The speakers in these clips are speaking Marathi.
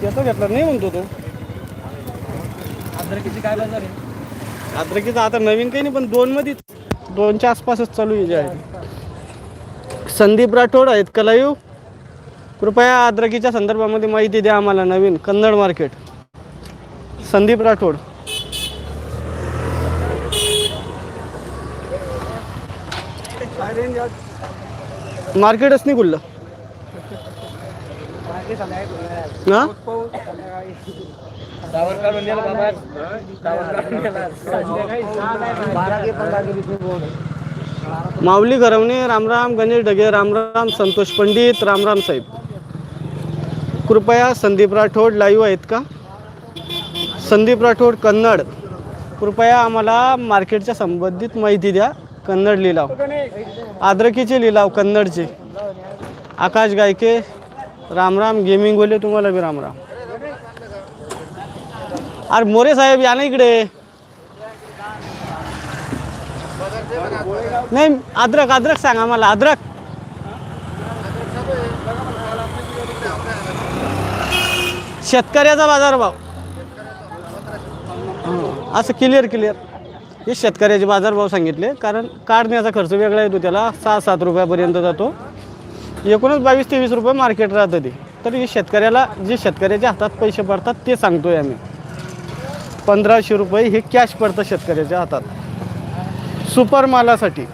त्याचा घेतला नाही म्हणतो तो. अद्रकीची काय बाजार आहे? अद्रकीचा आता नवीन काही नाही पण दोन मध्ये दोनच्या आसपासच चालू आहे जे आहे संदीप राठोड आहेत का लाईव्ह कृपया अद्रकीच्या संदर्भामध्ये माहिती द्या आम्हाला नवीन कन्नड मार्केट. संदीप राठोड. मार्केटच नाही खुललं. हा? माऊली घरवणे रामराम गणेश ढगे रामराम संतोष पंडित रामराम साहेब. कृपया संदीप राठोड लाईव्ह आहेत का? संदीप राठोड कन्नड. कृपया आम्हाला मार्केटच्या संबंधित माहिती द्या. कन्नड लिलाव. आद्रकीचे लिलाव कन्नडचे. आकाश गायके रामराम गेमिंग बोलले तुम्हाला बी रामराम. अरे मोरे साहेब या ना इकडे. नाही अद्रक अद्रक सांगा मला अद्रक. शेतकऱ्याचा बाजारभाव. असं क्लिअर क्लिअर हे शेतकऱ्याचे बाजारभाव सांगितले. कारण काढण्याचा खर्च वेगळा येतो त्याला. सहा सात रुपयापर्यंत जातो. एकूणच बावीस तेवीस रुपये मार्केट राहतं ते. तर हे शेतकऱ्याला जे शेतकऱ्याच्या हातात पैसे पडतात ते सांगतोय आम्ही. पंधराशे रुपये हे कॅश पडतं शेतकऱ्याच्या हातात. सुपर मालासाठी.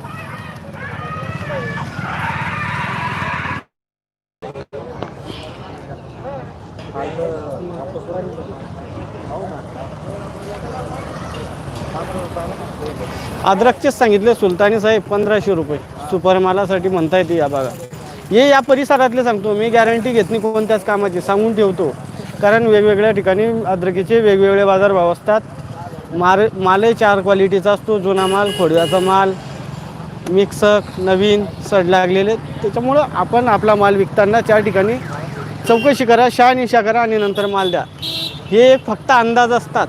अद्रकचेच सांगितले सुलतानी साहेब पंधराशे रुपये. सुपर मालासाठी म्हणता येते या भागात हे या परिसरातले सांगतो मी गॅरंटी घेत नाही कोणत्याच कामाची सांगून ठेवतो. कारण वेगवेगळ्या ठिकाणी अद्रकीचे वेगवेगळे बाजारभाव असतात. मार मालही चार क्वालिटीचा असतो जुना माल खोडव्याचा माल मिक्सक नवीन सड लागलेले. त्याच्यामुळं आपण आपला माल विकताना चार ठिकाणी चौकशी करा शहानिशा करा आणि नंतर माल द्या. हे फक्त अंदाज असतात.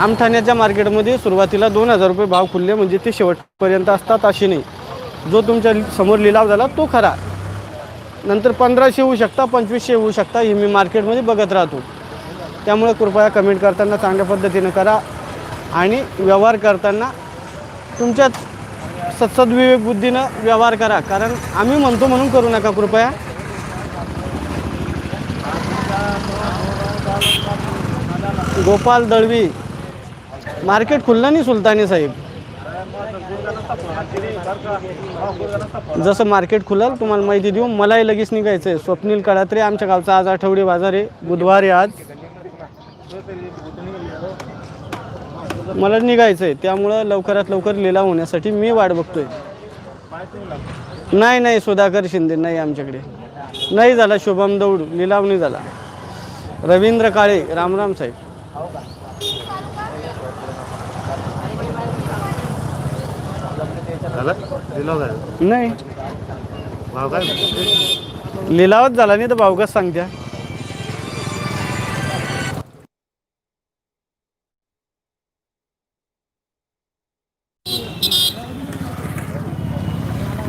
आमठाण्याच्या मार्केटमध्ये सुरुवातीला दोन हजार रुपये भाव खुलले म्हणजे ते शेवटपर्यंत असतात असे नाही. जो तुमच्यासमोर लिलाव झाला तो खरा. नंतर पंधराशे होऊ शकता पंचवीसशे होऊ शकता हे मी मार्केटमध्ये बघत राहतो. त्यामुळे कृपया कमेंट करताना चांगल्या पद्धतीनं करा आणि व्यवहार करताना तुमच्याच सत्सद्विवेक बुद्धीनं व्यवहार करा. कारण आम्ही म्हणतो म्हणून करू नका कृपया. गोपाल दळवी. मार्केट खुललं नाही सुलतानी साहेब. जसं मार्केट खुलल तुम्हाला माहिती देऊ मलाही लगेच निघायचं आहे स्वप्नील कळात्रे आमच्या गावचा आज आठवडी बाजार आहे. बुधवार आहे आज. मला निघायचं आहे त्यामुळं लवकरात लवकर लिलाव होण्यासाठी मी वाट बघतोय. नाही नाही सुधाकर शिंदे नाही आमच्याकडे. नाही झाला शुभम दौड लिलाव नाही झाला. रवींद्र काळे रामराम साहेब. नाही. लिलावच झाला नाही तर भावगच सांगत्या.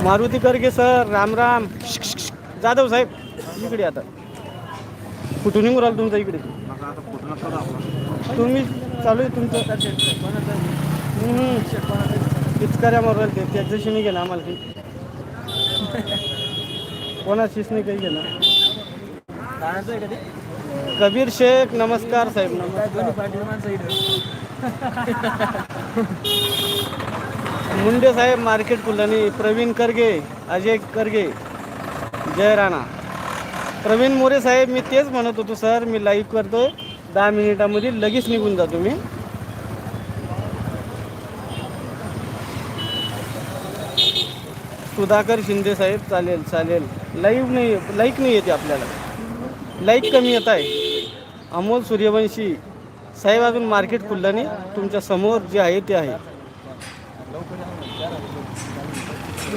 मारुती करगे सर राम राम. जाधव हो साहेब. इकडे आता. कुठून निघून राहिलं तुमचं इकडे? तुम्ही चालू आहे तुमचं. पिचकाऱ्या मारू राहिले ते. त्याच्याशी नाही गेला आम्हाला काही. कोणाशीच नाही काही गेलं. कबीर शेख नमस्कार साहेब. नमस्कार. मुंडे साहेब मार्केट कुलानी प्रवीण करगे अजय करगे जय राणा. प्रवीण मोरे साहेब मी तेच म्हणत होतो सर मी लाईव्ह करतो दहा मिनिटामध्ये लगेच निघून जातो मी सुधाकर शिंदे साहेब चालेल चालेल. लाईव्ह नाही लाईक नाही येते आपल्याला. लाईक कमी येत आहे. अमोल सूर्यवंशी. साहेब अजून मार्केट खुललं नाही तुमच्यासमोर जे आहे ते आहे.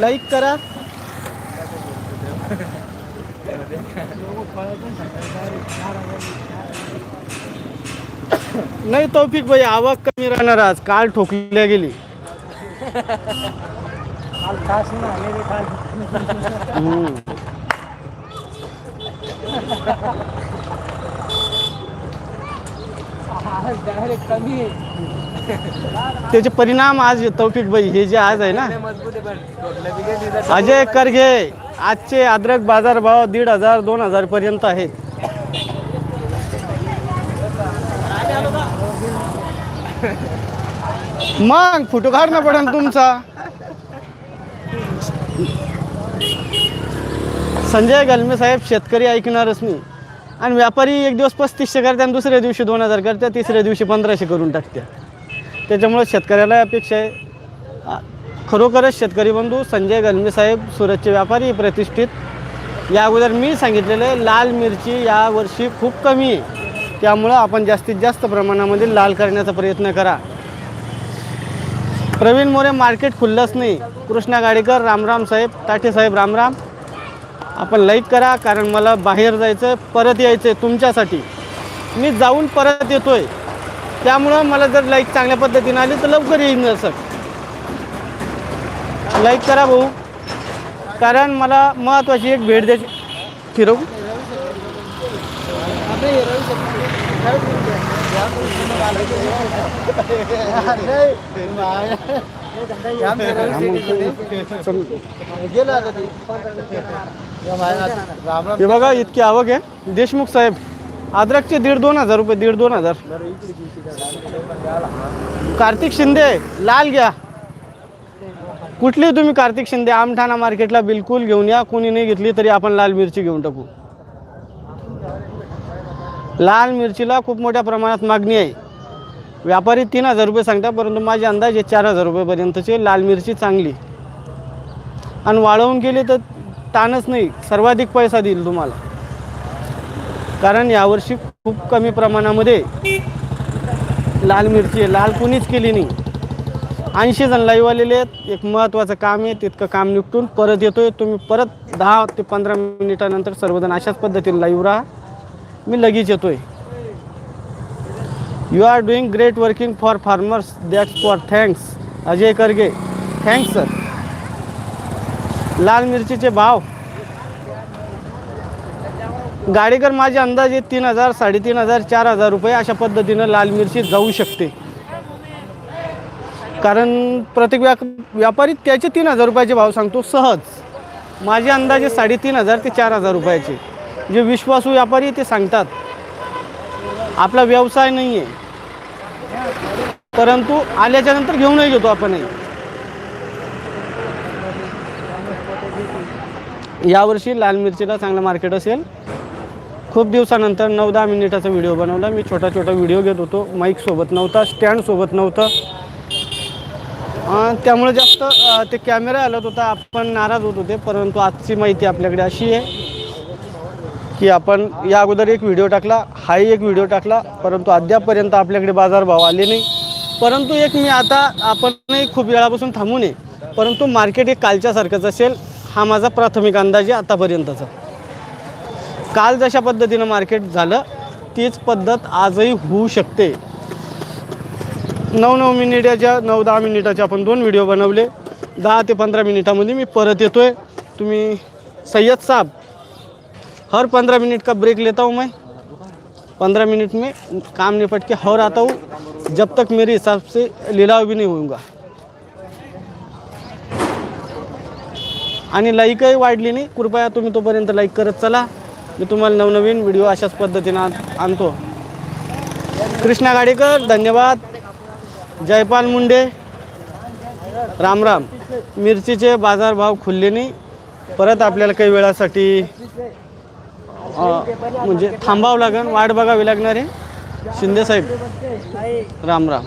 लाईक करा. नाही तौफिक भाई आवक कमी राहणार आज. काल ठोकल्या गेली. हम्म. डायरेक्ट कमी त्याचे परिणाम आज तौफिक भाई हे जे आज आहे ना. अजय करघे आजचे अद्रक बाजार भाव दीड हजार दोन हजार पर्यंत आहेत. मग फोटो काढणं पडेल तुमचा. संजय गलमे साहेब शेतकरी ऐकणारच नाही आणि व्यापारी एक दिवस पस्तीसशे करते आणि दुसऱ्या दिवशी दोन हजार करते तिसऱ्या दिवशी पंधराशे करून टाकते त्याच्यामुळे शेतकऱ्याला अपेक्षा आहे. खरोखरच शेतकरी बंधू संजय गलमे साहेब सुरतचे व्यापारी प्रतिष्ठित. या अगोदर मी सांगितलेलं आहे लाल मिरची यावर्षी खूप कमी आहे. त्यामुळं आपण जास्तीत जास्त प्रमाणामध्ये लाल करण्याचा प्रयत्न करा. प्रवीण मोरे मार्केट खुललंच नाही. कृष्णा गाडेकर रामराम साहेब ताठे साहेब रामराम. आपण लाईक करा कारण मला बाहेर जायचं परत यायचं आहे तुमच्यासाठी. मी जाऊन परत येतो आहे त्यामुळं मला जर लाईक चांगल्या पद्धतीनं आली तर लवकर येईन सर लाईक करा भाऊ. कारण मला महत्त्वाची एक भेट द्यायची. फिरवू. हे बघा इतकी आवक आहे. देशमुख साहेब अद्रकचे दीड दोन हजार रुपये दीड दोन हजार. कार्तिक शिंदे लाल घ्या. कुठली तुम्ही कार्तिक शिंदे आमठाणा मार्केटला बिलकुल घेऊन या. कोणी नाही घेतली तरी आपण लाल मिरची घेऊन टाकू. लाल मिरचीला खूप मोठ्या प्रमाणात मागणी आहे. व्यापारी तीन हजार रुपये सांगता परंतु माझे अंदाजे चार हजार रुपयेपर्यंतची. लाल मिरची चांगली. आणि वाळवून गेली तर ताणच नाही सर्वाधिक पैसा देईल तुम्हाला. कारण यावर्षी खूप कमी प्रमाणामध्ये लाल मिरची आहे. लाल कुणीच केली नाही. ऐंशी जण लाईव्ह आलेले आहेत. एक महत्त्वाचं काम आहे तितकं काम निपटून परत येतोय. तुम्ही परत दहा ते पंधरा मिनिटानंतर सर्वजण अशाच पद्धतीने लाईव्ह राहा. मी लगेच येतोय. You are doing great working for farmers that's for thanks Ajay Karge. Thanks sir लाल मिरचीचे भाव. गाडीकर माझे अंदाजे तीन हजार साडेतीन हजार चार हजार रुपये अशा पद्धतीनं लाल मिरची जाऊ शकते. कारण प्रत्येक व्या व्यापारी त्याचे तीन हजार रुपयाचे भाव सांगतो सहज. माझे अंदाजे साडेतीन हजार ते चार हजार रुपयाचे. जे विश्वासू व्यापारी ते सांगतात. आपला व्यवसाय नाही आहे परंतु आल्याच्यानंतर घेऊनही घेतो आपणही. यावर्षी लाल मिरचीला चांगलं मार्केट असेल. खूप दिवसानंतर नऊ दहा मिनिटाचा व्हिडिओ बनवला. मी छोटा छोटा व्हिडिओ घेत होतो. माईक सोबत नव्हता स्टँड सोबत नव्हतं. त्यामुळे जास्त ते कॅमेरा हलत होता. आपण नाराज होत होते. परंतु आजची माहिती आपल्याकडे अशी आहे की आपण या अगोदर एक व्हिडिओ टाकला हाही एक व्हिडिओ टाकला परंतु अद्यापपर्यंत आपल्याकडे बाजारभाव आले नाही. परंतु एक मी आता आपणही खूप वेळापासून थांबू नये परंतु मार्केट एक कालच्यासारखंच असेल हा माझा प्राथमिक अंदाज आहे आतापर्यंतचा. काल जशा पद्धतीनं मार्केट झालं तीच पद्धत आजही होऊ शकते. नऊ नऊ मिनिटाच्या नऊ दहा मिनिटाचे आपण दोन व्हिडिओ बनवले. दहा ते पंधरा मिनिटामध्ये मी परत येतो आहे तुम्ही सय्यद साहब हर पंद्रह मिनट का ब्रेक लेता हूँ मैं। पंद्रह मिनट में काम निपट के और आता हूँ। जब तक मेरे हिसाब से लिलाव भी नहीं होऊंगा। आणि लाईकही वाढली नाही। कृपया तुम्ही तोपर्यंत लाईक करत चला। मी तुम्हाला नवनवीन व्हिडिओ अशाच पद्धतीनं आणतो. कृष्णा गाडेकर धन्यवाद. जयपाल मुंडे. राम राम. मिरचीचे बाजारभाव खुलले नाही. परत आपल्याला काही वेळासाठी म्हणजे थांबावं लागेल वाट बघावी लागणार आहे. शिंदे साहेब राम राम.